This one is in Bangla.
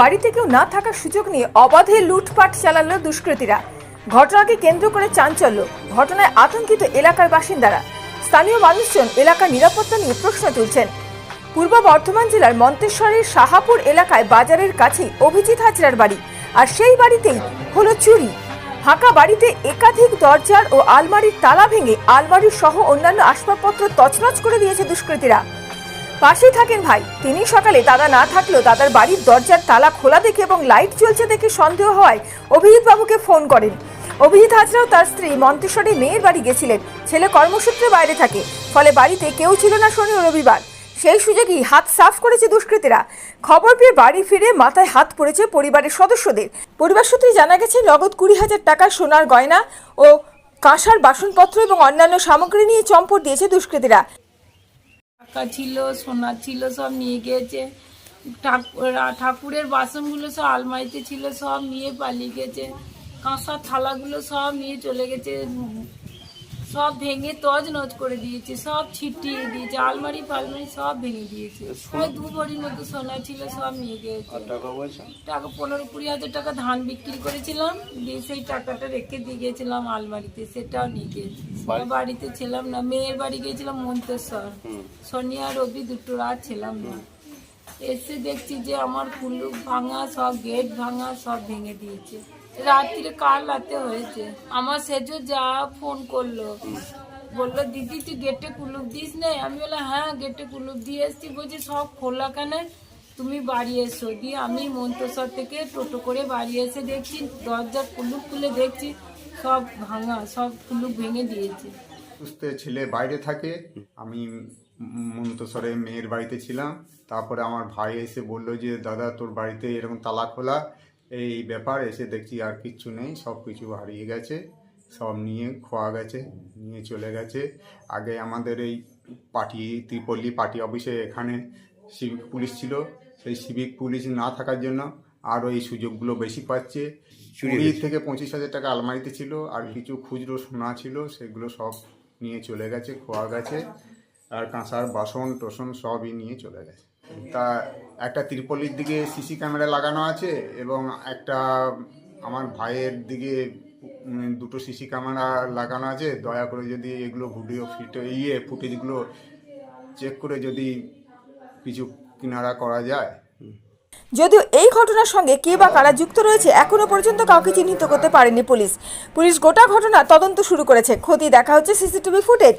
বাড়িতে কেউ না থাকার সুযোগ নিয়ে অবাধে লুটপাট চালালো দুষ্কৃতীরা। ঘটনাকে কেন্দ্র করে চাঞ্চল্য। ঘটনায় আতঙ্কিত এলাকার বাসিন্দারা। স্থানীয় মানুষজন এলাকার নিরাপত্তা নিয়ে প্রশ্ন তুলছেন। পূর্ব বর্ধমান জেলার মন্তেশ্বরের সাহাপুর এলাকায় বাজারের কাছেই অভিজিৎ হাজরার বাড়ি। আর সেই বাড়িতেই হলো চুরি। ফাঁকা বাড়িতে একাধিক দরজার ও আলমারির তালা ভেঙে আলমারি সহ অন্যান্য আসবাবপত্র তছনছ করে দিয়েছে দুষ্কৃতীরা। পাশেই থাকেন ভাই। তিনি সকালে দাদা না থাকলেও দাদার বাড়ির দরজার তালা খোলা দেখে এবং লাইট জ্বলছে দেখে সন্দেহ হয় অভিজিৎ বাবুকে ফোন করেন। অভিজিৎ হাজরাও তার স্ত্রী মন্তেশ্বরে মেয়ের বাড়ি গেছিলেন। ছেলে কর্মসূত্রে বাইরে থাকে। ফলে বাড়িতে কেউ ছিল না শনি ও রবিবার। সেই সুযোগেই হাত সাফ করেছে দুষ্কৃতীরা। খবর পেয়ে বাড়ি ফিরে মাথায় হাত পড়েছে পরিবারের সদস্যদের। পরিবার সূত্রে জানা গেছে, নগদ কুড়ি হাজার টাকা সোনার গয়না ও কাঁসার বাসনপত্র এবং অন্যান্য সামগ্রী নিয়ে চম্পট দিয়েছে দুষ্কৃতীরা। টাকা ছিল, সোনা ছিল, সব নিয়ে গিয়েছে ঠাকুর- ঠাকুরের বাসনগুলো সব আলমারিতে ছিল, সব নিয়ে পালিয়ে গেছে। কাঁসার থালাগুলো সব নিয়ে চলে গেছে। সব ভেঙে তজ নজ করে দিয়েছে সব ছিটিয়ে দিয়েছে আলমারি ফালমারি সব ভেঙে দিয়েছে। ওই দু ভরির মতো সোনা ছিল সব নিয়ে গিয়েছে। টাকা পনেরো কুড়ি হাজার টাকা ধান বিক্রি করেছিলাম দিয়ে সেই টাকাটা রেখে দিয়ে গেছিলাম আলমারিতে সেটাও নিয়ে গিয়েছি। বাড়িতে ছিলাম না মেয়ের বাড়ি গিয়েছিলাম মন্তেশ্বর। শনি আর রবি দুটো রাত ছিলাম না। এসে দেখছি যে আমার কুলুপ ভাঙা সব গেট ভাঙা সব ভেঙে দিয়েছে। রাত্রিরে কাল রাতে হয়েছে। আমার সেজো যা ফোন করল। বলল, দিদি, তুই গেটে কুলুপ দিস নে? আমি বললাম হ্যাঁ গেটে কুলুপ দিয়ে এসছি। বলছি, সব খোলা কেন? তুমি বাড়ি এসো। দিয়ে আমি মন্তসর থেকে টোটো করে বাড়ি এসে দেখছি, দরজা কুলুপ খুলে দেখছি, সব ভাঙা, সব কুলুপ ভেঙে দিয়েছে। সুস্থে ছেলে বাইরে থাকে। আমি মন্তসরে মেয়ের বাড়িতে ছিলাম। তারপরে আমার ভাই এসে বলল যে, দাদা, তোর বাড়িতে এরকম তালা খোলা। এই ব্যাপার এসে দেখছি আর কিচ্ছু নেই সব কিছু হারিয়ে গেছে সব নিয়ে খোয়া গেছে নিয়ে চলে গেছে। আগে আমাদের এই পার্টি ত্রিপল্লী পার্টি অফিসে এখানে সিভিক পুলিশ ছিল সেই সিভিক পুলিশ না থাকার জন্য আরও এই সুযোগগুলো বেশি পাচ্ছে। চুরি থেকে পঁচিশ হাজার টাকা আলমারিতে ছিল আর কিছু খুচরো সোনা ছিল সেগুলো সব নিয়ে চলে গেছে খোয়া গেছে আর কাঁসার বাসন টোসন সবই নিয়ে চলে গেছে। তা একটা ত্রিপলির দিকে সিসি ক্যামেরা লাগানো আছে এবং একটা আমার ভাইয়ের দিকে দুটো সিসি ক্যামেরা লাগানো আছে। দয়া করে যদি এগুলো ভিডিও ফিটে ইয়ে ফুটেজগুলো চেক করে যদি কিছু কিনারা করা যায়। যদিও এই ঘটনার সঙ্গে কে বা কারা যুক্ত রয়েছে, এখনও পর্যন্ত কাউকে চিহ্নিত করতে পারেনি পুলিশ। পুলিশ গোটা ঘটনা তদন্ত শুরু করেছে। ক্ষতি দেখা হচ্ছে CCTV footage